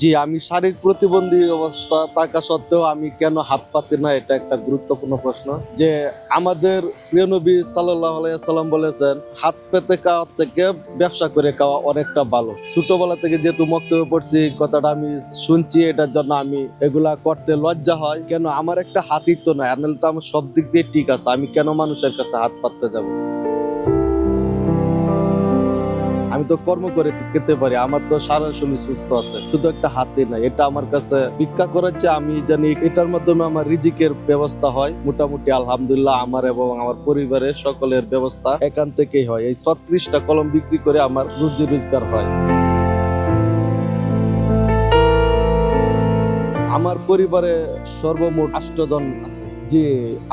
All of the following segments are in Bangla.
জি আমি শারীরিক প্রতিবন্ধী অবস্থা থাকা সত্ত্বেও আমি কেন হাত পাতি না, এটা একটা গুরুত্বপূর্ণ প্রশ্ন। যে আমাদের প্রিয় নবী সাল্লাম বলেছেন, হাত পেতে খাওয়ার থেকে ব্যবসা করে খাওয়া অনেকটা ভালো। ছোটবেলা থেকে যেহেতু মক্তব্য পড়ছি কথাটা আমি শুনছি, এটার জন্য আমি এগুলা করতে লজ্জা হয়। কেন আমার একটা হাতির তো নাই, আর নাহলে তো আমার সব দিক দিয়ে ঠিক আছে, আমি কেন মানুষের কাছে হাত পাততে যাব? আমি তো কর্ম করে খেতে পারি, আমার তো সারা শরীর সুস্থ আছে, শুধু একটা হাতে নাই, এটা আমার কাছে ভিক্ষা করাচ্ছে আমি জানি এটার মাধ্যমে আমার রিজিকের ব্যবস্থা হয়, মোটামুটি আলহামদুলিল্লাহ আমার এবং আমার পরিবারের সকলের ব্যবস্থা এখান থেকেই হয়, এই ছত্রিশটা কলম বিক্রি করে আমার রুজি রোজগার হয়। আমার পরিবারে সর্বমোট আষ্টজন আছে, যে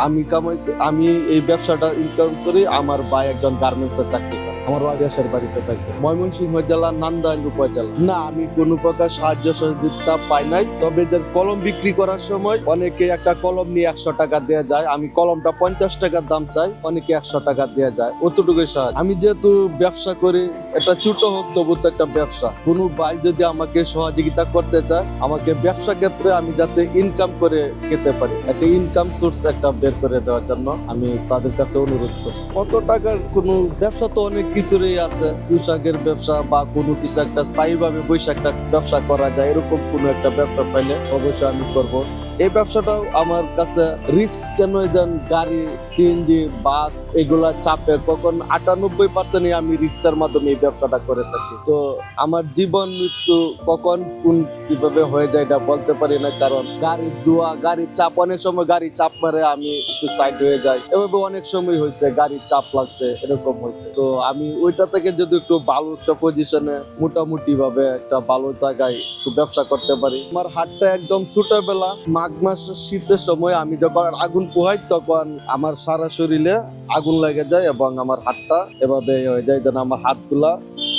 আমি কামাই, আমি এই ব্যবসাটা ইনকাম করি, আমার ভাই একজন গার্মেন্টসে চাকরি করে। আমার ওয়াদিয়াসের বাড়িতে থাকে। ময়মনসিংহ জেলা নান্দাইল উপজেলা। না, আমি কোনো প্রকার সাহায্য সহযোগিতা পাই নাই, তবে এদের কলম বিক্রি করার সময় অনেকে একটা কলম নিয়ে একশো টাকা দেওয়া যায়, আমি কলমটা পঞ্চাশ টাকার দাম চাই, অনেকে একশো টাকা দেওয়া যায়, অতটুকুই সাহায্য। আমি যেহেতু ব্যবসা করি, এটা ছোট হোক তবু তো একটা ব্যবসা। কোনো ভাই যদি আমাকে সহযোগিতা করতে চায়, আমাকে ব্যবসা ক্ষেত্রে আমি যাতে ইনকাম করে খেতে পারি, একটা ইনকাম সোর্স একটা বের করে দেওয়ার জন্য আমি তাদের কাছে অনুরোধ করি। কত টাকার কোনো ব্যবসা তো অনেক কিছুরই আছে, পোশাকের ব্যবসা বা কোনো কিছু একটা স্থায়ীভাবে ভাবে একটা ব্যবসা করা যায়, এরকম কোনো একটা ব্যবসা পাইলে অবশ্যই আমি করব। এই ব্যবসাটাও আমার কাছে রিক্স কেন দেন গাড়ি সিএনজি বাস এগুলা চাপে। কখন আটানব্বই পার্সেন্টই আমি রিক্সার মাধ্যমে এই ব্যবসাটা করে থাকি। তো আমার জীবন মৃত্যু কখন, কোন, কীভাবে হয়ে যায় এটা বলতে পারি না। কারণ গাড়ির দোয়া গাড়ির চাপ, অনেক সময় গাড়ির চাপ মারে, আমি একটু সাইড হয়ে যাই। এভাবে অনেক সময় হয়েছে গাড়ির চাপ লাগছে, এরকম হয়েছে। তো আমি ওইটা থেকে যদি একটু ভালো একটা পজিশনে মোটামুটি ভাবে একটা ভালো জায়গায় একটু ব্যবসা করতে পারি। আমার হাতটা একদম ছোটবেলা মাঘ মাসের শীতের সময় আমি যখন আগুন পোহাই, তখন আমার সারা শরীরে আগুন লেগে যায় এবং আমার হাতটা এভাবে হয়ে যায় যেন আমার হাতগুলা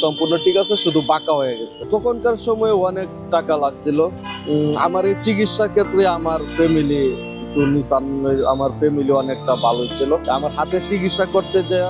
সম্পূর্ণ ঠিক আছে, শুধু বাঁকা হয়ে গেছে। তখনকার সময় অনেক টাকা লাগছিল। আমার এই চিকিৎসা ক্ষেত্রে আমার ফ্যামিলি আমার ফ্যামিলি অনেকটা ভালো ছিল। আমার হাতে চিকিৎসা করতে যায়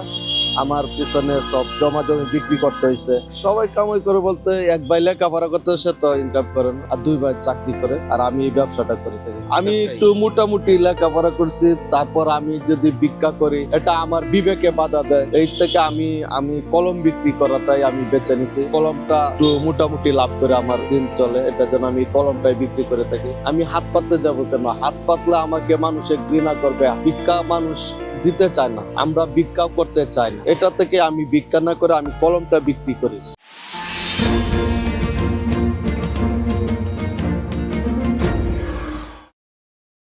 আমার পিছনে সব জমা জমি বিক্রি করতে হয়েছে সবাই কামাই করে বলতে এক ভাই লেখাপড়া করতে সে তো ইনকাম করে না আর দুই ভাই চাকরি করে আর আমি এই ব্যবসাটা করে থাকি। আমি একটু মোটামুটি লেখাপড়া করছি তারপর আমি যদি ভিক্ষা করি এটা আমার বিবেকে বাধা দেয়। এই থেকে আমি আমি কলম বিক্রি করাটাই আমি বেছে নিছি। কলমটা একটু মোটামুটি লাভ করে আমার দিন চলে এটা যেন আমি কলমটাই বিক্রি করে থাকি। আমি হাত পাততে যাব কেন? হাত পাতলে আমাকে মানুষে ঘৃণা করবে। ভিক্ষা মানুষ দিতে চায় না, আমরা বিক্ষাও করতে চাই না। এটা থেকে আমি বিক্ষা না করে আমি কলমটা বিক্রি করি।